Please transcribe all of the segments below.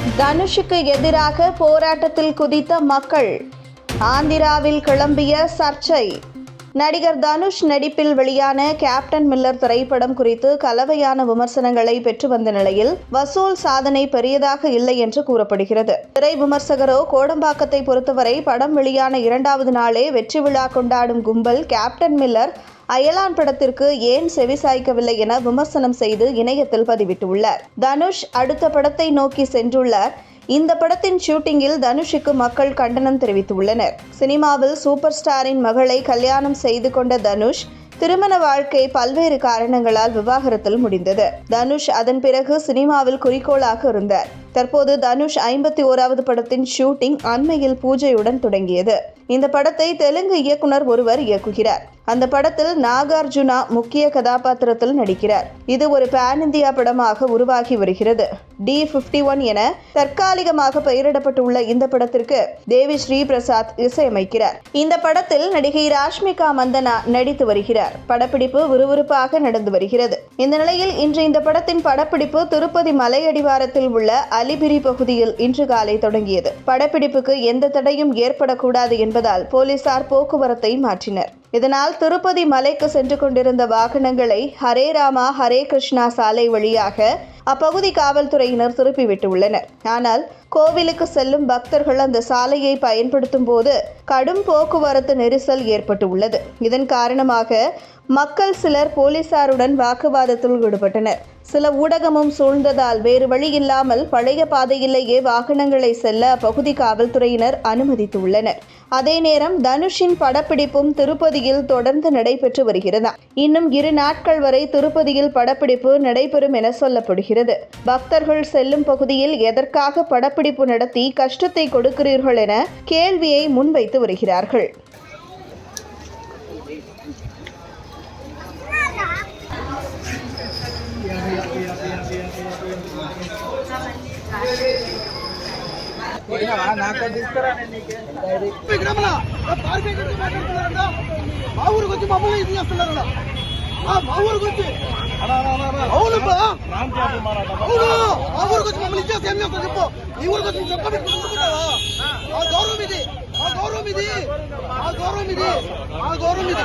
தனுஷுக்கு எதிராக போராட்டத்தில் குதித்த மக்கள் ஆந்திராவில் கிளம்பிய சர்ச்சை. நடிகர் தனுஷ் நடிப்பில் வெளியான கேப்டன் மில்லர் திரைப்படம் குறித்து கலவையான விமர்சனங்களை பெற்று வந்த நிலையில் வசூல் சாதனை பெரியதாக இல்லை என்று கூறப்படுகிறது. திரை விமர்சகரோ கோடம்பாக்கத்தை பொறுத்தவரை படம் வெளியான இரண்டாவது நாளே வெற்றி விழா கொண்டாடும் கும்பல் கேப்டன் மில்லர் அயலான் படத்திற்கு ஏன் செவிசாய்க்கவில்லை என விமர்சனம் செய்து இணையத்தில் பதிவிட்டுள்ளார். தனுஷ் அடுத்த படத்தை நோக்கி சென்றுள்ளார். இந்த படத்தின் ஷூட்டிங்கில் தனுஷுக்கு மக்கள் கண்டனம் தெரிவித்துள்ளனர். சினிமாவில் சூப்பர் ஸ்டாரின் மகளை கல்யாணம் செய்து கொண்ட தனுஷ் திருமண வாழ்க்கை பல்வேறு காரணங்களால் விவாகரத்தில் முடிந்தது. தனுஷ் அதன் பிறகு சினிமாவில் குறிக்கோளாக இருந்தார். தற்போது தனுஷ் ஐம்பத்தி ஓராவது படத்தின் ஷூட்டிங் அண்மையில் பூஜையுடன் தொடங்கியது. இந்த படத்தை தெலுங்கு இயக்குனர் ஒருவர் இயக்குகிறார். அந்த படத்தில் நாகார்ஜுனா முக்கிய கதாபாத்திரத்தில் நடிக்கிறார். இது ஒரு பேன் இந்தியா படமாக உருவாகி வருகிறது. டி பிப்டி ஒன் என தற்காலிகமாக பெயரிடப்பட்டுள்ள இந்த படத்திற்கு தேவி ஸ்ரீ பிரசாத் இசையமைக்கிறார். இந்த படத்தில் நடிகை ராஷ்மிகா மந்தனா நடித்து வருகிறார். படப்பிடிப்பு விறுவிறுப்பாக நடந்து வருகிறது. இந்த நிலையில் இன்று இந்த படத்தின் படப்பிடிப்பு திருப்பதி மலையடிவாரத்தில் உள்ள அலிபிரி பகுதியில் இன்று காலை தொடங்கியது. படப்பிடிப்புக்கு எந்த தடையும் ஏற்படக்கூடாது என்பதால் போலீசார் போக்குவரத்தை மாற்றினர். இதனால் திருப்பதி மலைக்கு சென்று கொண்டிருந்த வாகனங்களை ஹரே ராமா ஹரே கிருஷ்ணா சாலை வழியாக அப்பகுதி காவல்துறையினர் திருப்பிவிட்டுள்ளனர் ஆனால் கோவிலுக்கு செல்லும் பக்தர்கள் அந்த சாலையை பயன்படுத்தும் போது கடும் போக்குவரத்து நெரிசல் ஏற்பட்டுள்ளது. இதன் காரணமாக மக்கள் சிலர் போலீசாருடன் வாக்குவாதத்தில் ஈடுபட்டனர். சில ஊடகமும் சூழ்ந்ததால் வேறு வழி இல்லாமல் பழைய பாதையிலேயே வாகனங்களை செல்ல அப்பகுதி காவல்துறையினர் அனுமதித்துள்ளனர். அதே நேரம் தனுஷின் படப்பிடிப்பும் திருப்பதியில் தொடர்ந்து நடைபெற்று வருகிறது. இன்னும் இரு நாட்கள் வரை திருப்பதியில் படப்பிடிப்பு நடைபெறும் என சொல்லப்படுகிறது. பக்தர்கள் செல்லும் பகுதியில் எதற்காக படப்பிடிப்பு நடத்தி கஷ்டத்தை கொடுக்கிறீர்கள் என கேள்வியை முன்வைத்து வருகிறார்கள். మా ఊరికి వచ్చి మమ్మల్ని ఇది. చేస్తున్నారు మా ఊరికి వచ్చి అవునమ్మా అవును మా ఊరికి వచ్చి మమ్మల్ని ఇచ్చేస్తే ఏం చేస్తావు చెప్పు ఈ ఊరికి వచ్చి చెప్ప పెట్టుకుంటున్నావా గౌరవం ఇది. ఆ గౌరవం ఇది. ఆ గౌరవం ఇది. ఆ గౌరవం ఇది.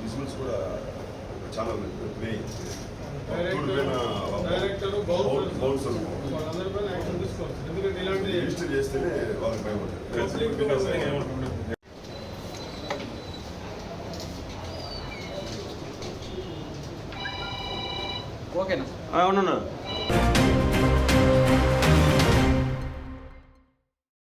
విజువల్స్ కూడా చాలా రిజిస్టర్ చేస్తేనే వాళ్ళకి భయపడతారు ఓకేనా అవునన్నా.